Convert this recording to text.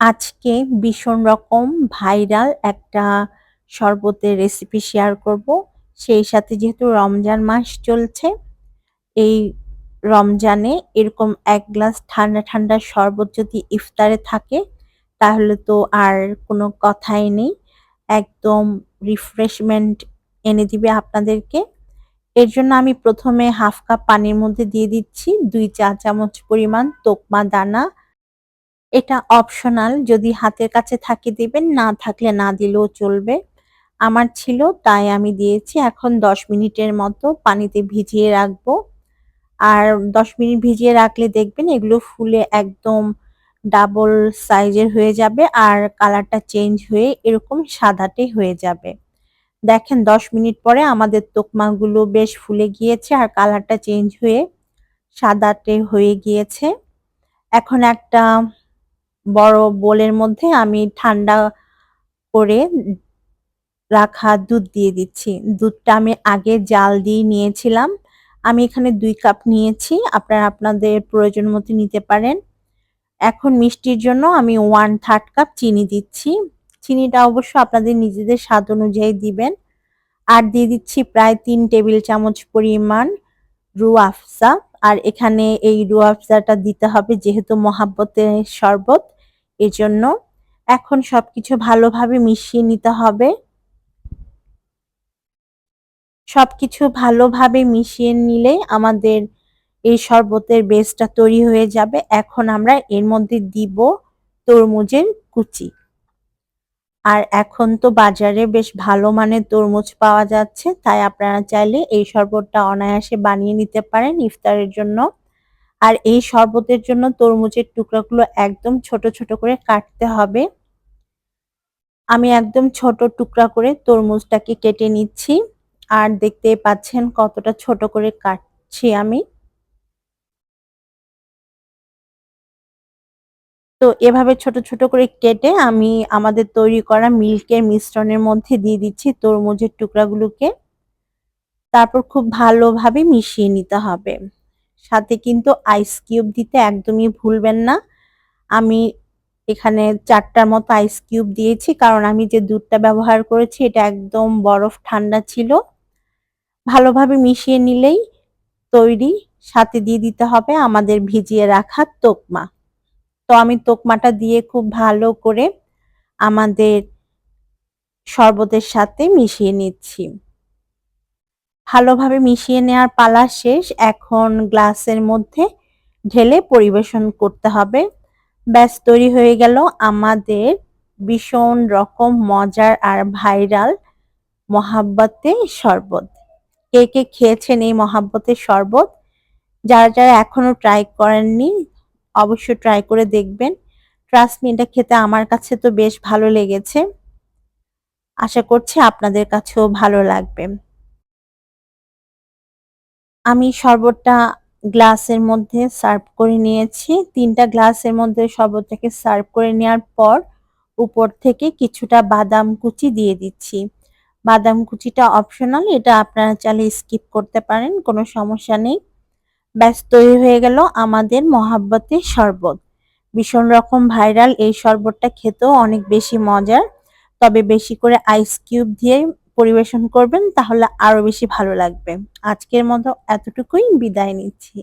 আজকে ভীষণ রকম ভাইরাল একটা শরবতের রেসিপি শেয়ার করব। সেই সাথে যেহেতু রমজান মাস চলছে, এই রমজানে এরকম এক গ্লাস ঠান্ডা, ঠান্ডা শরবত যদি ইফতারে থাকে তাহলে তো আর কোনো কথাই নেই। একদম রিফ্রেশমেন্ট এনে দিবে আপনাদেরকে। এর জন্য আমি প্রথমে হাফ কাপ পানির মধ্যে দিয়ে দিচ্ছি দুই চা চামচ পরিমাণ তোকমা দানা। এটা অপশনাল যদি হাতের কাছে থাকে দিবেন, না থাকলে না দিলেও চলবে। আমার ছিল, তাই আমি দিয়েছি। এখন ১০ মিনিটের মতো পানিতে ভিজিয়ে রাখব। আর ১০ মিনিট ভিজিয়ে রাখলে দেখবেন এগুলো ফুলে একদম ডাবল সাইজের হয়ে যাবে আর কালারটা চেঞ্জ হয়ে এরকম সাদাটে হয়ে যাবে। দেখেন ১০ মিনিট পরে আমাদের তোকমাগুলো বেশ ফুলে গিয়েছে আর কালারটা চেঞ্জ হয়ে সাদাটে হয়ে গিয়েছে। এখন একটা বড় বোলের মধ্যে আমি ঠান্ডা করে রাখা দুধ দিয়ে দিচ্ছি। দুধটা আমি আগে জাল দিয়ে নিয়েছিলাম। আমি এখানে দুই কাপ নিয়েছি। আপনারা আপনাদের প্রয়োজন মতো নিতে পারেন। এখন মিষ্টির জন্য আমি ওয়ান থার্ড কাপ চিনি দিচ্ছি। চিনিটা অবশ্য আপনাদের নিজেদের স্বাদ অনুযায়ী দিবেন। আর দিয়ে দিচ্ছি প্রায় তিন টেবিল চামচ পরিমাণ রু আফসা আর এখানে এই রু আফসাটা দিতে হবে যেহেতু মহাব্বতের শরবত, এজন্য এখন সবকিছু ভালোভাবে মিশিয়ে নিতে হবে। সবকিছু ভালোভাবে মিশিয়ে নিলে আমাদের এই শরবতের বেসটা তৈরি হয়ে যাবে। এখন আমরা এর মধ্যে দিব তরমুজের কুচি। আর এখন তো বাজারে বেশ ভালো মানের তরমুজ পাওয়া যাচ্ছে, তাই আপনারা চাইলে এই শরবতটা অনায়াসে বানিয়ে নিতে পারেন ইফতারের জন্য। আর এই শরবতের জন্য তরমুজের টুকরাগুলো একদম ছোট ছোট করে কাটতে হবে। আমি একদম ছোট টুকরা করে তরমুজটাকে কেটে নিচ্ছি। আর দেখতে পাচ্ছেন কতটা ছোট করে কাটছি আমি। তো এভাবে ছোট ছোট করে কেটে আমি আমাদের তৈরি করা মিল্কের মিশ্রণের মধ্যে দিয়ে দিচ্ছি তরমুজের টুকরাগুলোকে। তারপর খুব ভালোভাবে মিশিয়ে নিতে হবে। সাথে কিন্তু আইস কিউব দিতে একদমই ভুলবেন না। আমি এখানে চারটার মতো আইস কিউব দিয়েছি কারণ আমি যে দুধটা ব্যবহার করেছি এটা একদম বরফ ঠান্ডা ছিল। ভালোভাবে মিশিয়ে নিলেই তৈরি। সাথে দিয়ে দিতে হবে আমাদের ভিজিয়ে রাখা তোকমা। তো আমি তোকমাটা দিয়ে খুব ভালো করে আমাদের শরবতের সাথে মিশিয়ে নিচ্ছি। ভালোভাবে মিশিয়ে নেওয়ার পালা শেষ। এখন গ্লাসের মধ্যে ঢেলে পরিবেশন করতে হবে। ব্যাস, তৈরি হয়ে গেল আমাদের ভীষণ রকম মজার আর ভাইরাল মহাব্বতে শরবত। কে কে খেয়েছেন এই মহাব্বতের শরবত? যারা যারা এখনও ট্রাই করেননি অবশ্যই ট্রাই করে দেখবেন। ট্রাস্ট মি এটা খেতে আমার কাছে তো বেশ ভালো লেগেছে। আশা করছি আপনাদের কাছেও ভালো লাগবে। আমি শরবতটা গ্লাসের মধ্যে সার্ভ করে নিয়েছি। তিনটা গ্লাসের মধ্যে শরবতটাকে সার্ভ করে নেওয়ার পর উপর থেকে কিছুটা বাদাম কুচি দিয়ে দিচ্ছি। বাদাম কুচিটা অপশনাল এটা আপনারা চাইলে স্কিপ করতে পারেন, কোনো সমস্যা নেই। ব্যাস তৈরি হয়ে গেল আমাদের মহাব্বতের শরবত। ভীষণ রকম ভাইরাল এই শরবতটা খেতেও অনেক বেশি মজার। তবে বেশি করে আইস কিউব দিয়ে পরিবেশন করবেন, তাহলে আরও বেশি ভালো লাগবে। আজকের মতো এতটুকুই, বিদায় নিচ্ছি।